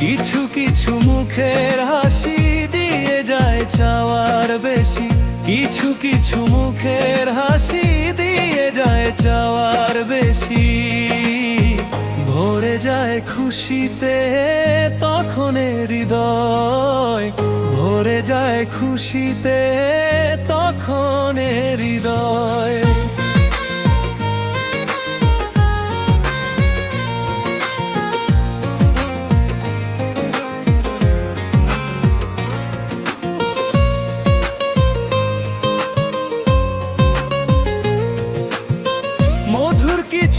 কিছু কিছু মুখের হাসি দিয়ে যায় চাওয়ার বেশি। কিছু কিছু মুখের হাসি দিয়ে যায় চাওয়ার বেশি। ভরে যায় খুশিতে তখন হৃদয়। ভরে যায় খুশিতে তখন হৃদয়।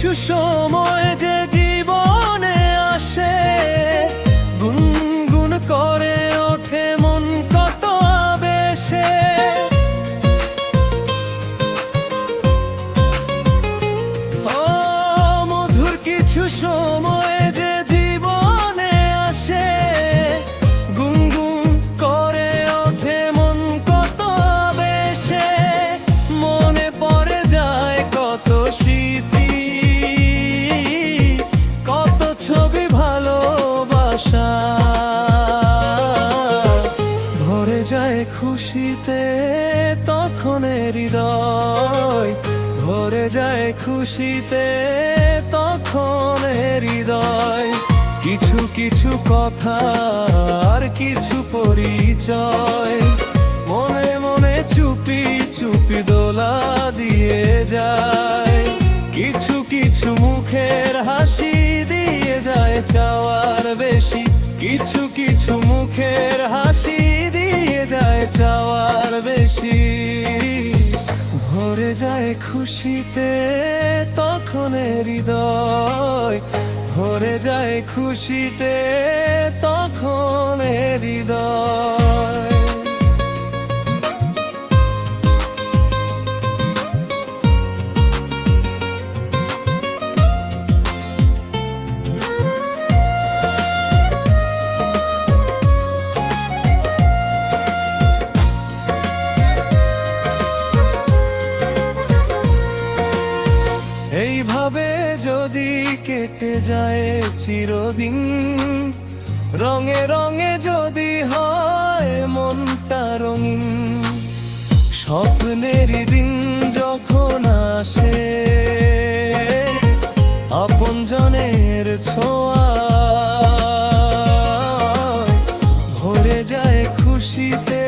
কিছু সময় ভরে যায় খুশিতে, তখন হৃদয়। কিছু কিছু কথা আর কিছু পরিচয়। মনে মনে চুপি চুপি দোলা দিয়ে যায়। কিছু কিছু মুখের হাসি দিয়ে যায় চাওয়ার বেশি। কিছু কিছু মুখের হাসি দিয়ে যায় চাওয়ার বেশি। যায় খুশিতে তখন হৃদয় ভরে যায় খুশিতে তখন কেটে যায় চিরদিন। রঙে রঙে যদি হয় মনটা রঙিন। স্বপ্নের দিন যখন আসে, আপনজনের ছোঁয়া ভরে যায় খুশিতে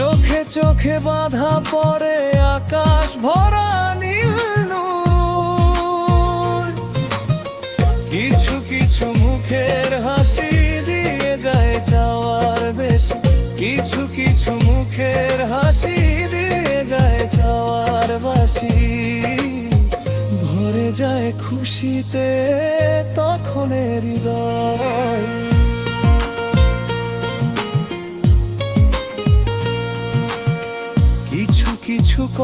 চোখে চোখে বাধা পড়ে আকাশ ভরা নীল। কিছু কিছু মুখের হাসি দিয়ে যায় চাওয়ার বেশি। কিছু কিছু মুখের হাসি দিয়ে যায় চাওয়ার বাসি। ভরে যায় খুশিতে তখন হৃদয়।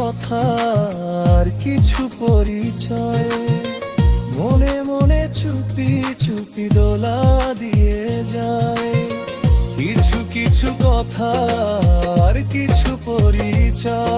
কথার কিছু পরিচয়। মনে মনে চুপি চুপি দোলা দিয়ে যায়। কিছু কিছু কথার কিছু পরিচয়।